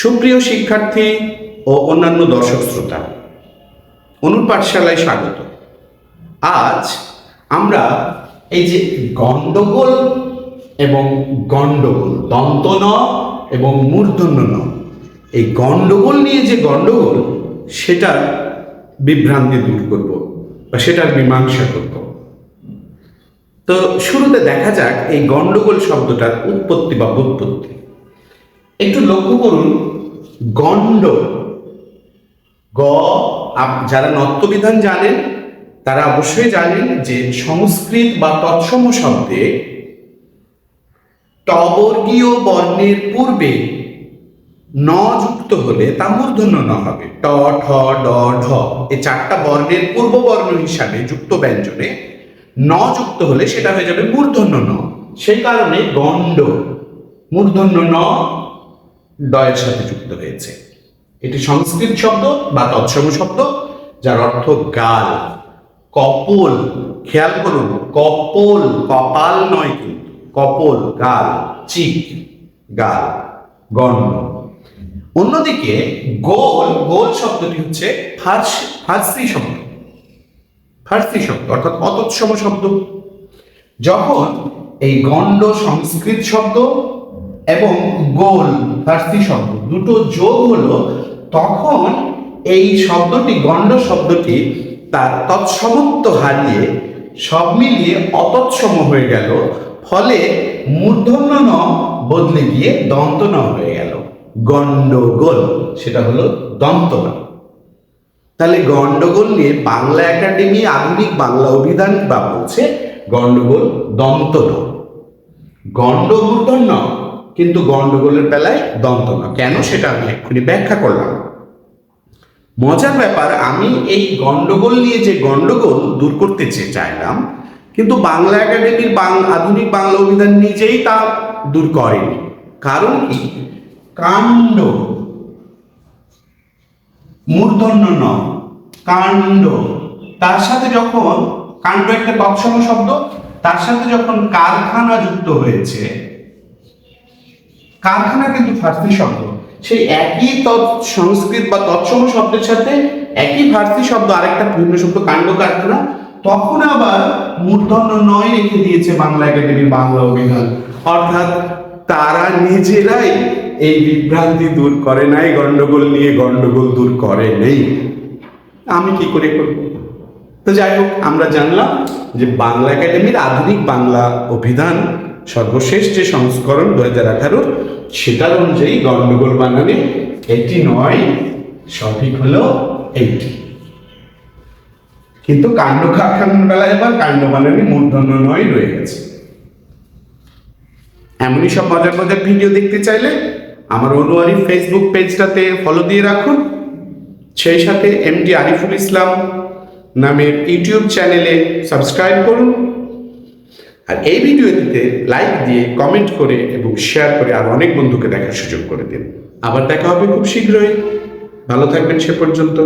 সুপ্রিয় শিক্ষার্থী ও অন্যান্য দর্শক শ্রোতা, অনুর পাঠশালায় স্বাগত। আজ আমরা এই যে গণ্ডগোল এবং গণ্ডগোল দন্ত ন এবং মূর্ধন্য ন, এই গণ্ডগোল নিয়ে যে গণ্ডগোল সেটার বিভ্রান্তি দূর করব বা সেটার মীমাংসা করব। তো শুরুতে দেখা যাক এই গণ্ডগোল শব্দটার উৎপত্তি বা উৎপত্তি একটু লক্ষ্য করুন, গণ্ড। গ যারা নত্যবিধান জানেন তারা অবশ্যই জানেন যে সংস্কৃত বা তৎসম শব্দে টবর্গীয় বর্ণের পূর্বে ন যুক্ত হলে তা মূর্ধন্য ন হবে। ট, ঠ, ড, ঢ, এই চারটা বর্ণের পূর্ব বর্ণ হিসাবে যুক্ত ব্যঞ্জনে ন যুক্ত হলে সেটা হয়ে যাবে মূর্ধন্য ন। সেই কারণে গণ্ড, মূর্ধন্য ন ডয়ের সাথে যুক্ত হয়েছে। এটি সংস্কৃত শব্দ বা তৎসম শব্দ, যার অর্থ গাল। কপোল, খেয়াল করুন, কপোল, কপাল নয় কিন্তু, কপোল, গাল, চিক, গাল গণ্ড অন্যদিকে গোল গোল শব্দটি হচ্ছে ফার্সি শব্দ। ফার্সি শব্দ, অর্থাৎ অতৎসম শব্দ। যখন এই গণ্ড সংস্কৃত শব্দ এবং গোল ফার্সি শব্দ। দুটো যোগ হলো, তখন এই শব্দটি, গণ্ড শব্দটি তার তৎসমত্ব হারিয়ে সব মিলিয়ে অতৎসম হয়ে গেল, ফলে মূর্ধন্য ন বদলে গিয়ে দন্ত ন হয়ে গেল। গণ্ডগোল, সেটা হলো দন্ত ন তাহলে গন্ডগোল নিয়ে বাংলা একাডেমি আধুনিক বাংলা অভিধান বা বলছে গন্ডগোল দন্ত ন গণ্ড মূর্ধন্য কিন্তু গন্ডগোলের বেলায় দন্ত ন। কেন সেটা আমি এক্ষুনি ব্যাখ্যা করলাম। মজার ব্যাপার, আমি এই গন্ডগোল নিয়ে যে গন্ডগোল দূর করতে চে- চাইলাম, কিন্তু বাংলা একাডেমির আধুনিক বাংলা অভিধান নিজেই তা দূর করেনি। কারণ কি? কাণ্ড। মূর্ধন্য ন কাণ্ড। তার সাথে যখন কাণ্ড একটা তৎসম শব্দ, তার সাথে যখন কারখানা যুক্ত হয়েছে কারখানা কিন্তু ফার্সি শব্দ। সেই একই তৎ সংস্কৃত বা তৎসম শব্দের সাথে একই ফার্সি শব্দ আরেকটা ভিন্ন শব্দ, কাণ্ড কারখানা। তখন আবার মূর্ধন্য নয় রেখে দিয়েছে বাংলা একাডেমির বাংলা অভিধান। অর্থাৎ তারা নিজেরাই এই বিভ্রান্তি দূর করে নাই গন্ডগোল নিয়ে গন্ডগোল দূর করে নেই। আমি কি করে করব? তো যাই হোক, আমরা জানলাম যে বাংলা একাডেমির আধুনিক বাংলা অভিধান সর্বশেষ যে সংস্করণ দু হাজার আঠারো সেটার অনুযায়ী গন্ডগোল বানানে এটি নয়, সঠিক হলো এইটি। কিন্তু কাণ্ড কারখানার বেলায় এবার কাণ্ড বানানে মূর্ধন্য নয় রয়ে গেছে। এমনই সব মজার মজার ভিডিও দেখতে চাইলে আমার অনুয়ারি ফেসবুক পেজটাতে ফলো দিয়ে রাখুন। সেই সাথে এমডি আরিফুল ইসলাম নামের ইউটিউব চ্যানেলে সাবস্ক্রাইব করুন। আর এই ভিডিওটিতে লাইক দিয়ে কমেন্ট করে এবং শেয়ার করে আর অনেক বন্ধুকে দেখার সুযোগ করে দিন। আবার দেখা হবে খুব শীঘ্রই। ভালো থাকবেন সে পর্যন্ত।